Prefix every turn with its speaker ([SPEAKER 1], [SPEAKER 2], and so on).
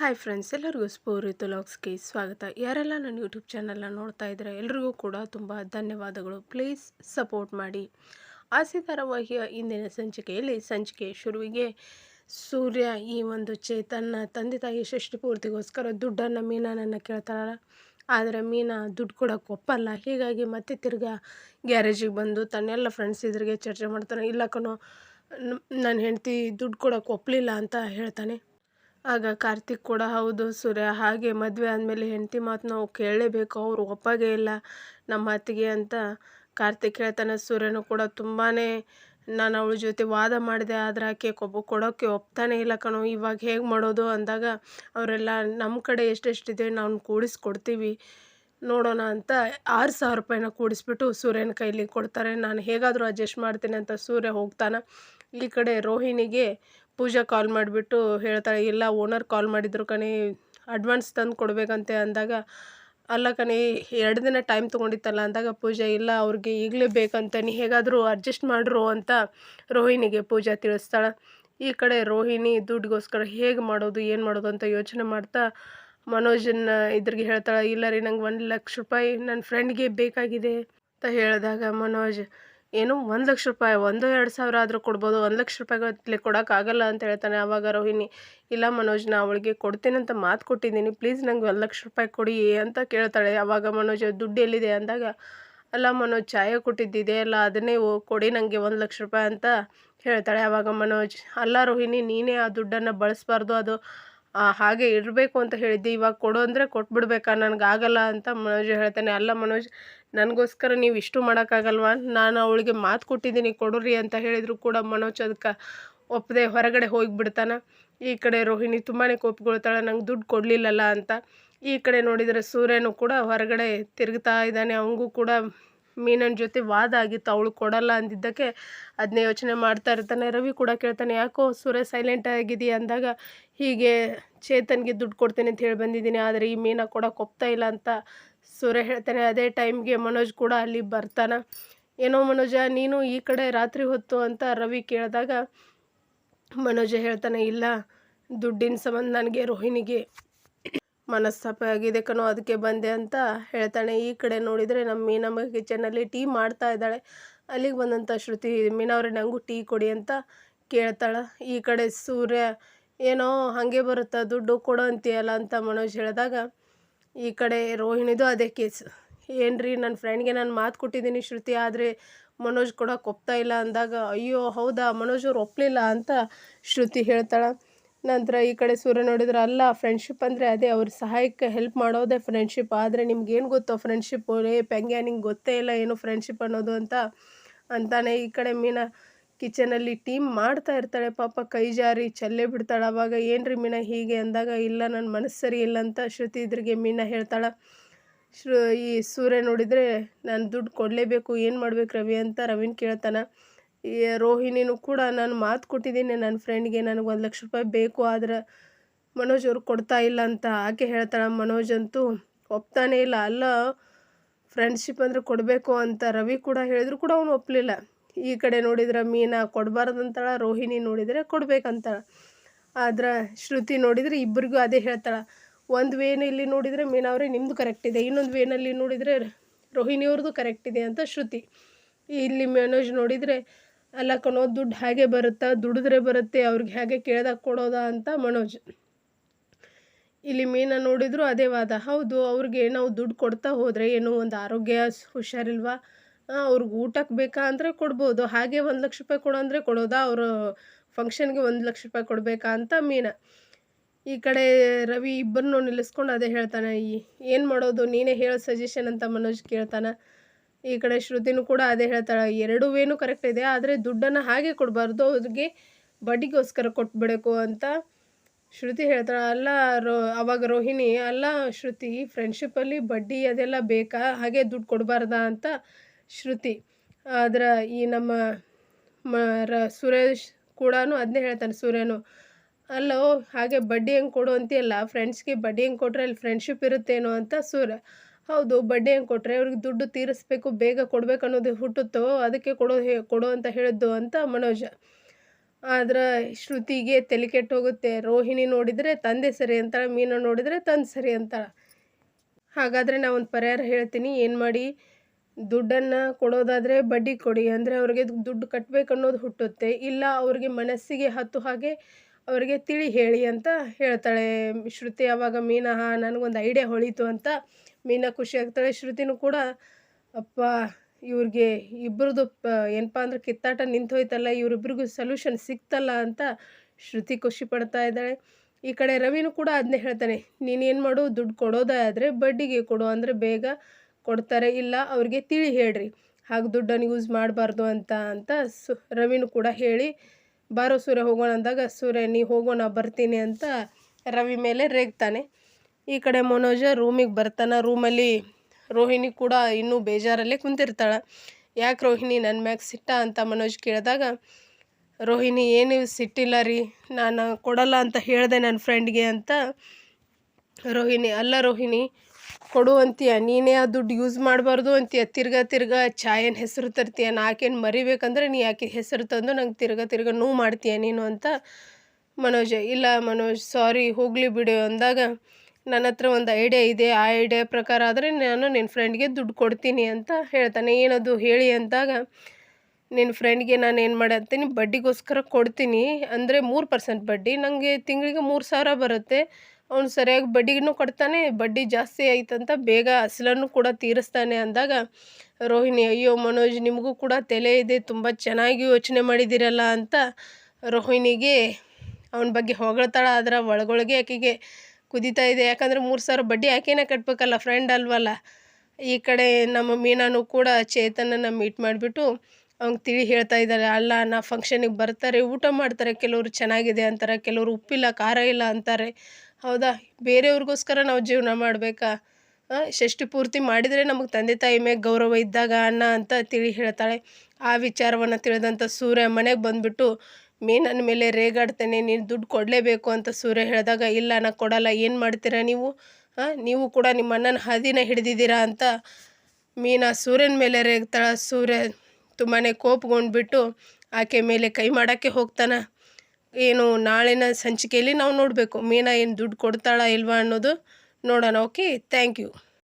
[SPEAKER 1] Hi friends, ಎಲ್ಲರಿಗೂ ಸ್ಪೂರಿ ಲಾಗ್ಸ್ಗೆ ಸ್ವಾಗತ. ಯಾರೆಲ್ಲ ನನ್ನ ಯೂಟ್ಯೂಬ್ ಚಾನಲ್ನ ನೋಡ್ತಾ ಇದ್ದರೆ, ಎಲ್ರಿಗೂ ಕೂಡ ತುಂಬ ಧನ್ಯವಾದಗಳು. ಪ್ಲೀಸ್ ಸಪೋರ್ಟ್ ಮಾಡಿ. ಆಸೆ ಧಾರಾವಾಹಿಯ ಇಂದಿನ ಸಂಚಿಕೆಯಲ್ಲಿ ಸಂಚಿಕೆ ಶುರುವಿಗೆ ಸೂರ್ಯ ಈ ಒಂದು ಚೇತನ್ನ ತಂದೆ ತಾಯಿ ಷಷ್ಠಿ ಪೂರ್ತಿಗೋಸ್ಕರ ದುಡ್ಡನ್ನು ಮೀನನನ್ನು ಕೇಳ್ತಾರಲ್ಲ ಆದರೆ ಮೀನಾ ದುಡ್ಡು ಕೊಡೋಕೆ ಒಪ್ಪಲ್ಲ. ಹೀಗಾಗಿ ಮತ್ತೆ ತಿರ್ಗಾ ಗ್ಯಾರೇಜಿಗೆ ಬಂದು ತನ್ನೆಲ್ಲ ಫ್ರೆಂಡ್ಸ್ ಇದ್ರಿಗೆ ಚರ್ಚೆ ಮಾಡ್ತಾನೆ, ಇಲ್ಲ ಕಣೋ ನನ್ನ ಹೆಂಡತಿ ದುಡ್ಡು ಕೊಡೋಕೆ ಒಪ್ಪಲಿಲ್ಲ ಅಂತ ಹೇಳ್ತಾನೆ. ಆಗ ಕಾರ್ತಿಕ್ ಕೂಡ, ಹೌದು ಸೂರ್ಯ, ಹಾಗೆ ಮದುವೆ ಆದಮೇಲೆ ಹೆಂಡತಿ ಮಾತು ನಾವು ಕೇಳಲೇಬೇಕು, ಅವರು ಒಪ್ಪಾಗೆ ಇಲ್ಲ ನಮ್ಮ ಅತ್ತಿಗೆ ಅಂತ ಕಾರ್ತಿಕ್ ಹೇಳ್ತಾನೆ. ಸೂರ್ಯನು ಕೂಡ ತುಂಬಾ ನಾನು ಅವಳ ಜೊತೆ ವಾದ ಮಾಡಿದೆ, ಆದರೆ ಆಕೆ ಕೊಬ್ಬ ಕೊಡೋಕ್ಕೆ ಒಪ್ತಾನೆ ಇಲ್ಲ ಕಣೋ, ಇವಾಗ ಹೇಗೆ ಮಾಡೋದು? ಅಂದಾಗ, ಅವರೆಲ್ಲ ನಮ್ಮ ಕಡೆ ಎಷ್ಟೆಷ್ಟಿದೆ ನಾವು ಕೂಡಿಸ್ಕೊಡ್ತೀವಿ, ನೋಡೋಣ ಅಂತ ಆರು ಸಾವಿರ ರೂಪಾಯಿನ ಕೂಡಿಸ್ಬಿಟ್ಟು ಸೂರ್ಯನ ಕೈಲಿ ಕೊಡ್ತಾರೆ. ನಾನು ಹೇಗಾದರೂ ಅಡ್ಜಸ್ಟ್ ಮಾಡ್ತೀನಿ ಅಂತ ಸೂರ್ಯ ಹೋಗ್ತಾನೆ. ಈ ಕಡೆ ರೋಹಿಣಿಗೆ ಪೂಜಾ ಕಾಲ್ ಮಾಡಿಬಿಟ್ಟು ಹೇಳ್ತಾಳೆ ಇಲ್ಲ ಓನರ್ ಕಾಲ್ ಮಾಡಿದ್ರು ಕಣಿ ಅಡ್ವಾನ್ಸ್ ತಂದು ಕೊಡಬೇಕಂತೆ ಅಂದಾಗ, ಅಲ್ಲ ಕಣಿ, ಎರಡು ದಿನ ಟೈಮ್ ತೊಗೊಂಡಿತ್ತಲ್ಲ ಅಂದಾಗ ಪೂಜಾ, ಇಲ್ಲ, ಅವ್ರಿಗೆ ಈಗಲೇ ಬೇಕಂತ, ನೀ ಹೇಗಾದರೂ ಅಡ್ಜಸ್ಟ್ ಮಾಡ್ರು ಅಂತ ರೋಹಿಣಿಗೆ ಪೂಜಾ ತಿಳಿಸ್ತಾಳೆ. ಈ ಕಡೆ ರೋಹಿಣಿ ದುಡ್ಡಿಗೋಸ್ಕರ ಹೇಗೆ ಮಾಡೋದು, ಏನು ಮಾಡೋದು ಅಂತ ಯೋಚನೆ ಮಾಡ್ತಾ ಮನೋಜನ್ನ ಇದ್ರಿಗೆ ಹೇಳ್ತಾಳೆ, ಇಲ್ಲ ರೀ, ನಂಗೆ ಒಂದು ಲಕ್ಷ ರೂಪಾಯಿ ನನ್ನ ಫ್ರೆಂಡ್ಗೆ ಬೇಕಾಗಿದೆ, ಅಂತ ಹೇಳಿದಾಗ ಮನೋಜ್ ಏನು ಒಂದು ಲಕ್ಷ ರೂಪಾಯಿ, ಒಂದು ಎರಡು ಸಾವಿರ ಆದರೂ ಕೊಡ್ಬೋದು, ಒಂದು ಲಕ್ಷ ರೂಪಾಯಿಗಟ್ಟಲೆ ಕೊಡೋಕ್ಕಾಗಲ್ಲ ಅಂತ ಹೇಳ್ತಾನೆ ಆವಾಗ ರೋಹಿಣಿ. ಇಲ್ಲ ಮನೋಜ್ ನಾ ಅವಳಿಗೆ ಕೊಡ್ತೀನಂತ ಮಾತು ಕೊಟ್ಟಿದ್ದೀನಿ, ಪ್ಲೀಸ್ ನಂಗೆ ಒಂದು ಲಕ್ಷ ರೂಪಾಯಿ ಕೊಡಿ ಅಂತ ಕೇಳ್ತಾಳೆ. ಆವಾಗ ಮನೋಜ್, ದುಡ್ಡು ಎಲ್ಲಿದೆ ಅಂದಾಗ, ಅಲ್ಲ ಮನೋಜ್ ಚಾಯ ಕೊಟ್ಟಿದ್ದಿದೆ ಅಲ್ಲ, ಅದನ್ನೇ ಕೊಡಿ ನನಗೆ ಒಂದು ಲಕ್ಷ ರೂಪಾಯಿ ಅಂತ ಹೇಳ್ತಾಳೆ. ಆವಾಗ ಮನೋಜ್, ಅಲ್ಲ ರೋಹಿಣಿ, ನೀನೇ ಆ ದುಡ್ಡನ್ನು ಬಳಸಬಾರ್ದು, ಅದು ಹಾಗೆ ಇರಬೇಕು ಅಂತ ಹೇಳಿದ್ದೆ. ಇವಾಗ ಕೊಡು ಅಂದರೆ ಕೊಟ್ಬಿಡ್ಬೇಕಾ? ಆಗಲ್ಲ ಅಂತ ಮನೋಜ್ ಹೇಳ್ತಾನೆ. ಅಲ್ಲ ಮನೋಜ್, ನನಗೋಸ್ಕರ ನೀವು ಇಷ್ಟು ಮಾಡೋಕ್ಕಾಗಲ್ವಾ? ನಾನು ಅವಳಿಗೆ ಮಾತು ಕೊಟ್ಟಿದ್ದೀನಿ, ಕೊಡ್ರಿ ಅಂತ ಹೇಳಿದರೂ ಕೂಡ ಮನೋಜ್ ಅದಕ್ಕೆ ಒಪ್ಪದೆ ಹೊರಗಡೆ ಹೋಗಿಬಿಡ್ತಾನೆ. ಈ ಕಡೆ ರೋಹಿಣಿ ತುಂಬಾ ಕೋಪಗೊಳ್ತಾಳೆ, ನಂಗೆ ದುಡ್ಡು ಕೊಡಲಿಲ್ಲಲ್ಲ ಅಂತ. ಈ ಕಡೆ ನೋಡಿದರೆ ಸೂರ್ಯನು ಕೂಡ ಹೊರಗಡೆ ತಿರುಗ್ತಾ ಇದ್ದಾನೆ. ಅವನಿಗೂ ಕೂಡ ಮೀನನ ಜೊತೆ ವಾದ ಆಗಿತ್ತು. ಅವಳು ಕೊಡಲ್ಲ ಅಂದಿದ್ದಕ್ಕೆ ಅದನ್ನೇ ಯೋಚನೆ ಮಾಡ್ತಾ ಇರ್ತಾನೆ. ರವಿ ಕೂಡ ಕೇಳ್ತಾನೆ, ಯಾಕೋ ಸೂರ್ಯ ಸೈಲೆಂಟ್ ಆಗಿದೆಯಾ ಅಂದಾಗ ಹೀಗೆ ಚೇತನ್ಗೆ ದುಡ್ಡು ಕೊಡ್ತೇನೆ ಅಂತ ಹೇಳಿ ಬಂದಿದ್ದೀನಿ. ಆದರೆ ಈ ಮೀನ ಕೊಡೋಕೆ ಒಪ್ತಾ ಇಲ್ಲ ಅಂತ ಸೂರ್ಯ ಹೇಳ್ತಾನೆ. ಅದೇ ಟೈಮ್ಗೆ ಮನೋಜ್ ಕೂಡ ಅಲ್ಲಿ ಬರ್ತಾನೆ. ಏನೋ ಮನೋಜ, ನೀನು ಈ ಕಡೆ ರಾತ್ರಿ ಹೊತ್ತು ಅಂತ ರವಿ ಕೇಳಿದಾಗ ಮನೋಜ ಹೇಳ್ತಾನೆ, ಇಲ್ಲ, ದುಡ್ಡಿನ ಸಂಬಂಧ ನನಗೆ ರೋಹಿಣಿಗೆ ಮನಸ್ತಾಪ ಆಗಿದೆ ಕಣೋ, ಅದಕ್ಕೆ ಬಂದೆ ಅಂತ ಹೇಳ್ತಾನೆ. ಈ ಕಡೆ ನೋಡಿದರೆ ನಮ್ಮ ಮೀನಮ್ಮ ಕಿಚನಲ್ಲಿ ಟೀ ಮಾಡ್ತಾ ಇದ್ದಾಳೆ. ಅಲ್ಲಿಗೆ ಬಂದಂಥ ಶ್ರುತಿ ಮೀನವ್ರೆ ನನಗೂ ಟೀ ಕೊಡಿ ಅಂತ ಕೇಳ್ತಾಳೆ. ಈ ಕಡೆ ಸೂರ್ಯ ಏನೋ ಹಾಗೆ ಬರುತ್ತಾ? ದುಡ್ಡು ಕೊಡೋ ಅಂತೀಯಲ್ಲ ಅಂತ ಮನೋಜ್ ಹೇಳಿದಾಗ, ಈ ಕಡೆ ರೋಹಿಣಿದು ಅದೇ ಕೇಸ್. ಏನ್ರಿ ನನ್ನ ಫ್ರೆಂಡ್ಗೆ ನಾನು ಮಾತು ಕೊಟ್ಟಿದ್ದೀನಿ ಶ್ರುತಿ, ಆದರೆ ಮನೋಜ್ ಕೊಡೋಕೆ ಒಪ್ತಾ ಇಲ್ಲ ಅಂದಾಗ, ಅಯ್ಯೋ, ಹೌದಾ? ಮನೋಜ್ ಅವ್ರು ಒಪ್ಪಲಿಲ್ಲ ಅಂತ ಶ್ರುತಿ ಹೇಳ್ತಾಳೆ. ನಂತರ ಈ ಕಡೆ ಸೂರ್ಯ ನೋಡಿದ್ರೆ, ಅಲ್ಲ ಫ್ರೆಂಡ್ಶಿಪ್ ಅಂದರೆ ಅದೇ, ಅವ್ರ ಸಹಾಯಕ್ಕೆ ಹೆಲ್ಪ್ ಮಾಡೋದೇ ಫ್ರೆಂಡ್ಶಿಪ್ ಆದರೆ ನಿಮ್ಗೇನು ಗೊತ್ತೋ ಫ್ರೆಂಡ್ಶಿಪ್ ಏ ಪೆಂಗ್ಯ ನಿಂಗೆ ಗೊತ್ತೇ ಇಲ್ಲ, ಏನು ಫ್ರೆಂಡ್ಶಿಪ್ ಅನ್ನೋದು ಅಂತ, ಅಂತಾನೆ ಈ ಕಡೆ ಮೀನಾ ಕಿಚನಲ್ಲಿ ಟೀಮ್ ಮಾಡ್ತಾ ಇರ್ತಾಳೆ ಪಾಪ, ಕೈ ಜಾರಿ, ಚಲ್ಲೇ ಬಿಡ್ತಾಳೆ. ಅವಾಗ, ಏನ್ರಿ ಮೀನಾ ಹೀಗೆ? ಅಂದಾಗ, ಇಲ್ಲ ನನ್ನ ಮನಸ್ಸು ಸರಿ ಇಲ್ಲ ಅಂತ ಶ್ರುತಿ ಇದ್ರಿಗೆ ಮೀನಾ ಹೇಳ್ತಾಳೆ. ಶ್ರು, ಈ ಸೂರ್ಯ ನೋಡಿದರೆ ನಾನು ದುಡ್ಡು ಕೊಡಲೇಬೇಕು, ಏನು ಮಾಡ್ಬೇಕು ರವಿ ಅಂತ ರವಿನ ಕೇಳ್ತಾನೆ. ಈ ರೋಹಿಣಿನೂ ಕೂಡ ನಾನು ಮಾತು ಕೊಟ್ಟಿದ್ದೀನಿ ನನ್ನ ಫ್ರೆಂಡ್ಗೆ ನನಗೆ ಒಂದು ಲಕ್ಷ ರೂಪಾಯಿ ಬೇಕು, ಆದ್ರೆ ಮನೋಜ್ ಅವ್ರು ಕೊಡ್ತಾ ಇಲ್ಲ ಅಂತ ಆಕೆ ಹೇಳ್ತಾಳೆ. ಮನೋಜ್ ಅಂತೂ ಒಪ್ತಾನೇ ಇಲ್ಲ. ಅಲ್ಲ, ಫ್ರೆಂಡ್ಶಿಪ್ ಅಂದರೆ ಕೊಡಬೇಕು ಅಂತ ರವಿ ಕೂಡ ಹೇಳಿದ್ರು ಕೂಡ ಅವನು ಒಪ್ಪಲಿಲ್ಲ ಈ ಕಡೆ ನೋಡಿದ್ರೆ ಮೀನಾ ಕೊಡಬಾರ್ದಂತಾಳ, ರೋಹಿಣಿ ನೋಡಿದರೆ ಕೊಡ್ಬೇಕಂತಾಳೆ. ಆದ್ರೆ ಶ್ರುತಿ ನೋಡಿದರೆ ಇಬ್ಬರಿಗೂ ಅದೇ ಹೇಳ್ತಾಳೆ. ಒಂದು ವೇನಲ್ಲಿ ನೋಡಿದರೆ ಅವರೇ ನಿಮ್ಮದು ಕರೆಕ್ಟ್ ಇದೆ, ಇನ್ನೊಂದು ವೇನಲ್ಲಿ ನೋಡಿದರೆ ರೋಹಿಣಿಯವ್ರದ್ದು ಕರೆಕ್ಟ್ ಇದೆ ಅಂತ ಶ್ರುತಿ. ಇಲ್ಲಿ ಮನೋಜ್ ನೋಡಿದರೆ, ಅಲ್ಲ ಕಣೋ, ದುಡ್ಡು ಹಾಗೆ ಬರುತ್ತಾ, ದುಡಿದ್ರೆ ಬರುತ್ತೆ, ಅವ್ರಿಗೆ ಹೇಗೆ ಕೇಳ್ದಾಗ ಕೊಡೋದಾ ಅಂತ ಮನೋಜ್. ಇಲ್ಲಿ ಮೀನ ನೋಡಿದ್ರು ಅದೇ ವಾದ. ಹೌದು, ಅವ್ರಿಗೆ ನಾವು ದುಡ್ಡು ಕೊಡ್ತಾ ಹೋದರೆ ಏನೋ ಒಂದು ಆರೋಗ್ಯ ಹುಷಾರಿಲ್ವಾ? ಅವ್ರಿಗೆ ಊಟಕ್ಕೆ ಬೇಕಾ ಅಂದರೆ ಕೊಡ್ಬೋದು. ಹಾಗೆ ಒಂದು ಲಕ್ಷ ರೂಪಾಯಿ ಕೊಡು ಅಂದರೆ ಕೊಡೋದಾ? ಅವರು ಫಂಕ್ಷನ್ಗೆ ಒಂದು ಲಕ್ಷ ರೂಪಾಯಿ ಕೊಡಬೇಕಾ ಅಂತ ಮೀನ. ಈ ಕಡೆ ರವಿ ಇಬ್ಬರನ್ನೂ ನಿಲ್ಲಿಸ್ಕೊಂಡು ಅದೇ ಹೇಳ್ತಾನೆ, ಈ ಏನು ಮಾಡೋದು? ನೀನೇ ಹೇಳೋ ಸಜೆಷನ್ ಅಂತ ಮನೋಜ್ ಕೇಳ್ತಾನೆ. ಈ ಕಡೆ ಶ್ರುತಿನೂ ಕೂಡ ಅದೇ ಹೇಳ್ತಾಳೆ, ಎರಡೂ ಏನು ಕರೆಕ್ಟ್ ಇದೆ, ಆದರೆ ದುಡ್ಡನ್ನು ಹಾಗೆ ಕೊಡಬಾರ್ದು. ಅವ್ರಿಗೆ ಬಡ್ಡಿಗೋಸ್ಕರ ಕೊಟ್ಬಿಡಬೇಕು ಅಂತ ಶ್ರುತಿ ಹೇಳ್ತಾಳೆ. ಅಲ್ಲ ರೋ, ಅವಾಗ ರೋಹಿಣಿ, ಅಲ್ಲ ಶ್ರುತಿ ಫ್ರೆಂಡ್ಶಿಪ್ಪಲ್ಲಿ ಬಡ್ಡಿ ಅದೆಲ್ಲ ಬೇಕಾ? ಹಾಗೆ ದುಡ್ಡು ಕೊಡಬಾರ್ದಾ? ಅಂತ ಶ್ರುತಿ. ಆದ್ರೆ ಈ ನಮ್ಮ ಮ, ರ, ಸುರೇಶ್ ಕೂಡ ಅದನ್ನೇ ಹೇಳ್ತಾನೆ, ಸೂರ್ಯನು, ಅಲ್ಲೋ, ಹಾಗೆ ಬಡ್ಡಿ ಹೆಂಗೆ ಕೊಡು ಅಂತೀಯಲ್ಲ ಫ್ರೆಂಡ್ಸ್ಗೆ ಬಡ್ಡಿ ಹೆಂಗೆ ಕೊಟ್ಟರೆ ಅಲ್ಲಿ ಫ್ರೆಂಡ್ಶಿಪ್ ಇರುತ್ತೇನೋ ಅಂತ ಸೂರ್ಯ. ಹೌದು, ಬಡ್ಡಿ ಹೆಂಗೆ ಕೊಟ್ಟರೆ ಅವ್ರಿಗೆ ದುಡ್ಡು ತೀರಿಸ್ಬೇಕು, ಬೇಗ ಕೊಡ್ಬೇಕು ಅನ್ನೋದು ಹುಟ್ಟುತ್ತೋ, ಅದಕ್ಕೆ ಕೊಡೋ ಕೊಡು ಅಂತ ಹೇಳಿದ್ದು ಅಂತ ಮನೋಜ. ಆದ್ರೆ ಶ್ರುತಿಗೆ ತಲೆ ಕೆಟ್ಟು ಹೋಗುತ್ತೆ, ರೋಹಿಣಿ ನೋಡಿದರೆ ತಂದೆ ಸರಿ ಅಂತಾಳೆ, ಮೀನಾ ನೋಡಿದರೆ ತಂದೆ ಸರಿ ಅಂತಾಳೆ. ಹಾಗಾದರೆ ಒಂದು ಪರಿಹಾರ ಹೇಳ್ತೀನಿ, ಏನು ಮಾಡಿ? ದುಡ್ಡನ್ನು ಕೊಡೋದಾದರೆ ಬಡ್ಡಿ ಕೊಡಿ, ಅಂದರೆ ಅವ್ರಿಗೆ ದುಡ್ಡು ಕಟ್ಟಬೇಕು ಅನ್ನೋದು ಹುಟ್ಟುತ್ತೆ. ಇಲ್ಲ, ಅವ್ರಿಗೆ ಮನಸ್ಸಿಗೆ ಹತ್ತು ಹಾಗೆ ಅವರಿಗೆ ತಿಳಿ ಹೇಳಿ ಅಂತ ಹೇಳ್ತಾಳೆ ಶ್ರುತಿ. ಆವಾಗ ಮೀನಾ ನನಗೊಂದು ಐಡಿಯಾ ಹೊಳಿತು ಅಂತ ಮೀನಾ ಖುಷಿ ಆಗ್ತಾಳೆ. ಶ್ರುತಿನೂ ಕೂಡ, ಅಪ್ಪ, ಇವ್ರಿಗೆ ಇಬ್ಬರದು ಏನಪ್ಪ ಅಂದ್ರೆ ಕಿತ್ತಾಟ ನಿಂತು ಹೋಯ್ತಲ್ಲ ಇವರಿಬ್ರಿಗೂ ಸೊಲ್ಯೂಷನ್ ಸಿಕ್ತಲ್ಲ ಅಂತ ಶ್ರುತಿ ಖುಷಿ ಪಡ್ತಾ ಇದ್ದಾಳೆ. ಈ ಕಡೆ ರವಿನೂ ಕೂಡ ಅದನ್ನೇ ಹೇಳ್ತಾನೆ ನೀನೇನು ಮಾಡು, ದುಡ್ಡು ಕೊಡೋದೇ ಆದರೆ ಬಡ್ಡಿಗೆ ಕೊಡು, ಅಂದರೆ ಬೇಗ ಕೊಡ್ತಾರೆ ಇಲ್ಲ ಅವ್ರಿಗೆ ತಿಳಿ ಹೇಳ್ರಿ. ಹಾಗೆ ದುಡ್ಡನ್ನು ಯೂಸ್ ಮಾಡಬಾರ್ದು ಅಂತ ಅಂತ ಸು, ರವಿನು ಕೂಡ ಹೇಳಿ, ಬಾರೋ ಸೂರ್ಯ, ಹೋಗೋಣ ಅಂದಾಗ, ಸೂರ್ಯ, ನೀ ಹೋಗೋಣ, ಬರ್ತೀನಿ ಅಂತ ರವಿ ಮೇಲೆ ರೇಗ್ತಾನೆ. ಈ ಕಡೆ ಮನೋಜ ರೂಮಿಗೆ ಬರ್ತಾನೆ. ರೂಮಲ್ಲಿ ರೋಹಿಣಿ ಕೂಡ ಇನ್ನೂ ಬೇಜಾರಲ್ಲೇ ಕುಂತಿರ್ತಾಳೆ. ಯಾಕೆ ರೋಹಿಣಿ ನನ್ನ ಮ್ಯಾಗ ಸಿಟ್ಟ? ಅಂತ ಮನೋಜ್ ಕೇಳಿದಾಗ, ರೋಹಿಣಿ, ಏನು ಸಿಟ್ಟಿಲ್ಲ ರೀ. ನಾನು ಕೊಡಲ್ಲ ಅಂತ ಹೇಳಿದೆ ನನ್ನ ಫ್ರೆಂಡ್ಗೆ ಅಂತ ರೋಹಿಣಿ, ಅಲ್ಲ ರೋಹಿಣಿ ಕೊಡು ಅಂತೀಯ, ನೀನೇ ಆ ದುಡ್ಡು ಯೂಸ್ ಮಾಡಬಾರ್ದು ಅಂತೀಯ, ತಿರ್ಗಾ ತಿರ್ಗಾ ಚಾಯನ್ ಹೆಸರು ತರ್ತೀಯ ನಾಕೇನು ಮರಿಬೇಕಂದ್ರೆ ನೀ ಯಾಕೆ ಹೆಸರು ತಂದು ನಂಗೆ ತಿರ್ಗಾ ತಿರ್ಗಾ ನೋವು ಮಾಡ್ತೀಯ ನೀನು ಅಂತ ಮನೋಜ್, ಇಲ್ಲ ಮನೋಜ್ ಸಾರಿ ಹೋಗಲಿ ಬಿಡು ಅಂದಾಗ ನನ್ನ ಹತ್ರ ಒಂದು ಐಡಿಯಾ ಇದೆ, ಆ ಐಡಿಯಾ ಪ್ರಕಾರ ಆದರೆ ನಾನು ನಿನ್ನ ಫ್ರೆಂಡ್ಗೆ ದುಡ್ಡು ಕೊಡ್ತೀನಿ ಅಂತ ಹೇಳ್ತಾನೆ. ಏನದು ಹೇಳಿ ಅಂದಾಗ ನಿನ್ನ ಫ್ರೆಂಡ್ಗೆ ನಾನು ಏನು ಮಾಡತ್ತೀನಿ ಬಡ್ಡಿಗೋಸ್ಕರ ಕೊಡ್ತೀನಿ, ಅಂದರೆ ಮೂರು ಪರ್ಸೆಂಟ್ ಬಡ್ಡಿ ನನಗೆ ತಿಂಗಳಿಗೆ ಮೂರು ಸಾವಿರ ಬರುತ್ತೆ. ಅವನು ಸರಿಯಾಗಿ ಬಡ್ಡಿಗೂ ಕೊಡ್ತಾನೆ, ಬಡ್ಡಿ ಜಾಸ್ತಿ ಆಯ್ತಂತ ಬೇಗ ಅಸಲನ್ನು ಕೂಡ ತೀರಿಸ್ತಾನೆ ಅಂದಾಗ, ರೋಹಿಣಿ, ಅಯ್ಯೋ ಮನೋಜ್, ನಿಮಗೂ ಕೂಡ ತಲೆ ಇದೆ, ತುಂಬ ಚೆನ್ನಾಗಿ ಯೋಚನೆ ಮಾಡಿದ್ದೀರಲ್ಲ ಅಂತ ರೋಹಿಣಿಗೆ ಅವನ ಬಗ್ಗೆ ಹೊಗಳ್ತಾಳ. ಅದರ ಒಳಗೊಳಗೆ ಆಕೆಗೆ ಕುದೀತಾ ಇದೆ. ಯಾಕಂದರೆ ಮೂರು ಸಾವಿರ ಬಡ್ಡಿ ಆಕೆನೇ ಕಟ್ಟಬೇಕಲ್ಲ ಫ್ರೆಂಡ್ ಅಲ್ವಲ್ಲ. ಈ ಕಡೆ ನಮ್ಮ ಮೀನಾನು ಕೂಡ ಚೇತನನ್ನು ಮೀಟ್ ಮಾಡಿಬಿಟ್ಟು ಅವ್ನಿಗೆ ತಿಳಿ ಹೇಳ್ತಾ ಇದ್ದಾರೆ ಅಲ್ಲ, ನಾ ಫಂಕ್ಷನಿಗೆ ಬರ್ತಾರೆ, ಊಟ ಮಾಡ್ತಾರೆ, ಕೆಲವರು ಚೆನ್ನಾಗಿದೆ ಅಂತಾರೆ, ಕೆಲವರು ಉಪ್ಪಿಲ್ಲ, ಖಾರ ಇಲ್ಲ ಅಂತಾರೆ. ಹೌದಾ? ಬೇರೆಯವ್ರಿಗೋಸ್ಕರ ನಾವು ಜೀವನ ಮಾಡಬೇಕಾ? ಷಷ್ಠಿ ಪೂರ್ತಿ ಮಾಡಿದರೆ ನಮಗೆ ತಂದೆ ತಾಯಿ ಮೇಲೆ ಗೌರವ ಇದ್ದಾಗ ಅಣ್ಣ ಅಂತ ತಿಳಿ ಹೇಳ್ತಾಳೆ. ಆ ವಿಚಾರವನ್ನು ತಿಳಿದಂಥ ಸೂರ್ಯ ಮನೆಗೆ ಬಂದುಬಿಟ್ಟು ನನ್ನ ಮೇಲೆ ರೇಗಾಡ್ತೇನೆ, ನೀನು ದುಡ್ಡು ಕೊಡಲೇಬೇಕು ಅಂತ ಸೂರ್ಯ ಹೇಳಿದಾಗ, ಇಲ್ಲ ನಾ ಕೊಡಲ್ಲ, ಏನು ಮಾಡ್ತೀರಾ ನೀವು? ನೀವು ಕೂಡ ನಿಮ್ಮ ಅಣ್ಣನ ಹಾದಿನ ಹಿಡಿದಿದ್ದೀರಾ ಅಂತ ಮೀನಾ ಸೂರ್ಯನ ಮೇಲೆ ರೇಗ್ತಾಳೆ. ಸೂರ್ಯ ತುಂಬಾ ಕೋಪಗೊಂಡ್ಬಿಟ್ಟು, ಆಕೆ ಮೇಲೆ ಕೈ ಮಾಡೋಕ್ಕೆ ಹೋಗ್ತಾನೆ? ಏನು ನಾಳಿನ ಸಂಚಿಕೆಯಲ್ಲಿ ನಾವು ನೋಡಬೇಕು. ಮೀನಾ ಏನು ದುಡ್ಡು ಕೊಡ್ತಾಳಾ ಇಲ್ವಾ ಅನ್ನೋದು ನೋಡೋಣ. Okay thank you